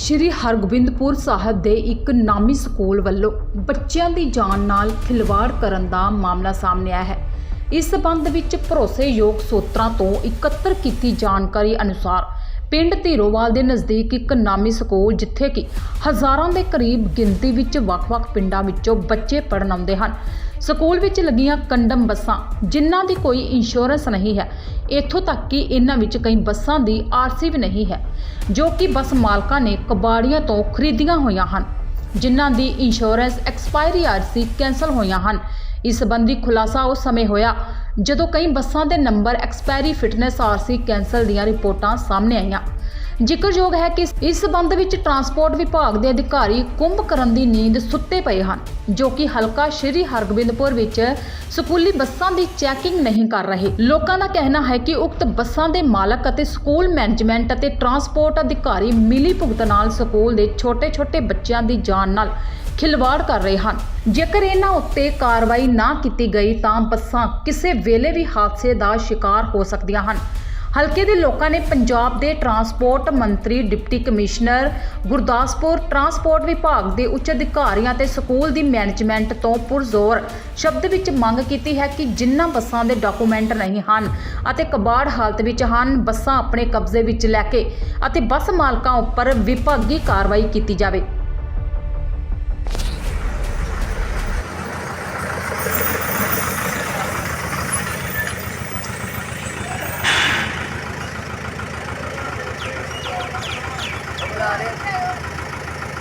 ਸ਼੍ਰੀ ਹਰਗੋਬਿੰਦਪੁਰ ਸਾਹਿਬ ਦੇ ਇੱਕ ਨਾਮੀ ਸਕੂਲ ਵੱਲੋਂ ਬੱਚਿਆਂ ਦੀ ਜਾਨ ਨਾਲ ਖਿਲਵਾੜ ਕਰਨ ਦਾ ਮਾਮਲਾ ਸਾਹਮਣੇ ਆਇਆ ਹੈ। ਇਸ ਸਬੰਧ ਵਿੱਚ ਭਰੋਸੇਯੋਗ ਸੂਤਰਾਂ ਤੋਂ ਇਕੱਤਰ ਕੀਤੀ ਜਾਣਕਾਰੀ ਅਨੁਸਾਰ ਪਿੰਡ ਧੀਰੋਵਾਲ ਦੇ ਨਜ਼ਦੀਕ ਇੱਕ ਨਾਮੀ ਸਕੂਲ ਜਿੱਥੇ ਕਿ ਹਜ਼ਾਰਾਂ ਦੇ ਕਰੀਬ ਗਿਣਤੀ ਵਿੱਚ ਵੱਖ-ਵੱਖ ਪਿੰਡਾਂ ਵਿੱਚੋਂ ਬੱਚੇ ਪੜ੍ਹਨ ਆਉਂਦੇ ਹਨ। ਸਕੂਲ ਵਿੱਚ ਲੱਗੀਆਂ ਕੰਡਮ ਬੱਸਾਂ, ਜਿਨ੍ਹਾਂ ਦੀ ਕੋਈ ਇੰਸ਼ੋਰੈਂਸ ਨਹੀਂ ਹੈ, ਇੱਥੋਂ ਤੱਕ ਕਿ ਇਹਨਾਂ ਵਿੱਚ ਕਈ ਬੱਸਾਂ ਦੀ ਆਰਸੀ ਵੀ ਨਹੀਂ ਹੈ, ਜੋ ਕਿ ਬੱਸ ਮਾਲਕਾਂ ਨੇ ਕਬਾੜੀਆਂ ਤੋਂ ਖਰੀਦੀਆਂ ਹੋਈਆਂ ਹਨ। ਜਿਨ੍ਹਾਂ ਦੀ ਇੰਸ਼ੋਰੈਂਸ ਐਕਸਪਾਇਰੀ ਆਰਸੀ ਕੈਂਸਲ ਹੋਈਆਂ ਹਨ। ਇਸ ਸੰਬੰਧੀ ਖੁਲਾਸਾ ਉਸ ਸਮੇਂ ਹੋਇਆ ਜਦੋਂ ਕਈ ਬੱਸਾਂ ਦੇ number expiry fitness RC cancel ਦੀਆਂ ਰਿਪੋਰਟਾਂ ਸਾਹਮਣੇ ਆਈਆਂ। ਜ਼ਿਕਰਯੋਗ ਹੈ ਕਿ ਇਸ ਸੰਬੰਧ ਵਿੱਚ ਟਰਾਂਸਪੋਰਟ ਵਿਭਾਗ ਦੇ ਅਧਿਕਾਰੀ ਕੁੰਭ ਦੀ ਨੀਂਦ ਸੁੱਤੇ ਪਏ ਹਨ, ਜੋ ਕਿ ਹਲਕਾ ਸ਼੍ਰੀ ਹਰਗੋਬਿੰਦਪੁਰ ਵਿੱਚ ਸਕੂਲੀ ਬੱਸਾਂ ਦੀ ਚੈਕਿੰਗ ਨਹੀਂ ਕਰ ਰਹੇ। ਲੋਕਾਂ ਦਾ ਕਹਿਣਾ ਹੈ ਕਿ ਉਕਤ ਬੱਸਾਂ ਦੇ ਮਾਲਕ ਅਤੇ ਸਕੂਲ ਮੈਨੇਜਮੈਂਟ ਅਤੇ ਟਰਾਂਸਪੋਰਟ ਅਧਿਕਾਰੀ ਮਿਲੀ ਭੁਗਤ ਨਾਲ ਸਕੂਲ ਦੇ ਛੋਟੇ-ਛੋਟੇ ਬੱਚਿਆਂ ਦੀ ਜਾਨ ਨਾਲ ਖਿਲਵਾੜ ਕਰ ਰਹੇ ਹਨ। ਜੇਕਰ ਇਹਨਾਂ ਉੱਤੇ ਕਾਰਵਾਈ ਨਾ ਕੀਤੀ ਗਈ ਤਾਂ ਬੱਸਾਂ ਕਿਸੇ ਵੇਲੇ ਵੀ ਹਾਦਸੇ ਦਾ ਸ਼ਿਕਾਰ ਹੋ ਸਕਦੀਆਂ ਹਨ। ਹਲਕੇ ਦੇ ਲੋਕਾਂ ਨੇ ਪੰਜਾਬ ਦੇ ਟਰਾਂਸਪੋਰਟ ਮੰਤਰੀ, ਡਿਪਟੀ ਕਮਿਸ਼ਨਰ, ਗੁਰਦਾਸਪੁਰ ਟਰਾਂਸਪੋਰਟ ਵਿਭਾਗ ਦੇ ਉੱਚ ਅਧਿਕਾਰੀਆਂ ਤੇ ਸਕੂਲ ਦੀ ਮੈਨੇਜਮੈਂਟ ਤੋਂ ਪੁਰਜ਼ੋਰ ਸ਼ਬਦ ਵਿੱਚ ਮੰਗ ਕੀਤੀ ਹੈ ਕਿ ਜਿਨ੍ਹਾਂ ਬੱਸਾਂ ਦੇ ਡਾਕੂਮੈਂਟ ਨਹੀਂ ਹਨ ਅਤੇ ਕਬਾੜ ਹਾਲਤ ਵਿੱਚ ਹਨ, ਬੱਸਾਂ ਆਪਣੇ ਕਬਜ਼ੇ ਵਿੱਚ ਲੈ ਕੇ ਅਤੇ ਬੱਸ ਮਾਲਕਾਂ ਉੱਪਰ ਵਿਭਾਗੀ ਕਾਰਵਾਈ ਕੀਤੀ ਜਾਵੇ।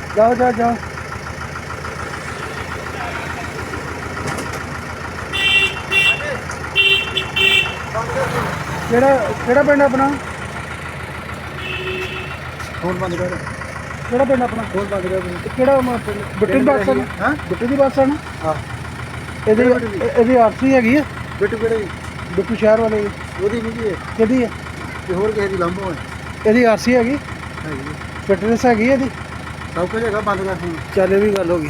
ਜਾਓ ਜਾਓ ਜਾਓ। ਕਿਹੜਾ ਕਿਹੜਾ ਪਿੰਡ ਆਪਣਾ? ਫੋਨ ਬੰਦ ਕਰ। ਕਿਹੜਾ ਪਿੰਡ ਆਪਣਾ? ਫੋਨ ਬੰਦ ਕਰ। ਤੇ ਕਿਹੜਾ ਮ- ਬਿੱਟੂ ਦੀ ਬੱਸ ਨਾ ਹਾਂ? ਬਿੱਟੂ ਦੀ ਬੱਸ ਨਾ? ਹਾਂ। ਇਹਦੀ ਪਿੰਡ ਇਹਦੀ ਆਰਸੀ ਹੈਗੀ ਆ। ਬਿੱਟੂ ਕਿਹੜੇ? ਬਿੱਟੂ ਸ਼ਹਿਰ ਵਾਲੇ ਦੀ। ਉਹਦੀ ਨਹੀਂ ਜੀ। ਕਿਹਦੀ ਹੈ ਤੇ ਹੋਰ ਕਿਸੇ ਦੀ ਲੰਬੋ ਹੈ ਇਹਦੀ ਆਰਸੀ ਹੈਗੀ। ਹੈਗੀ ਹੈ। ਫਿਟਨੈਸ ਹੈਗੀ ਇਹਦੀ। ਸਭ ਕੁਝ ਹੈਗਾ ਬੰਦ ਕਰ ਫੋਨ ਚੱਲ ਇਹ ਵੀ ਗੱਲ ਹੋ ਗਈ।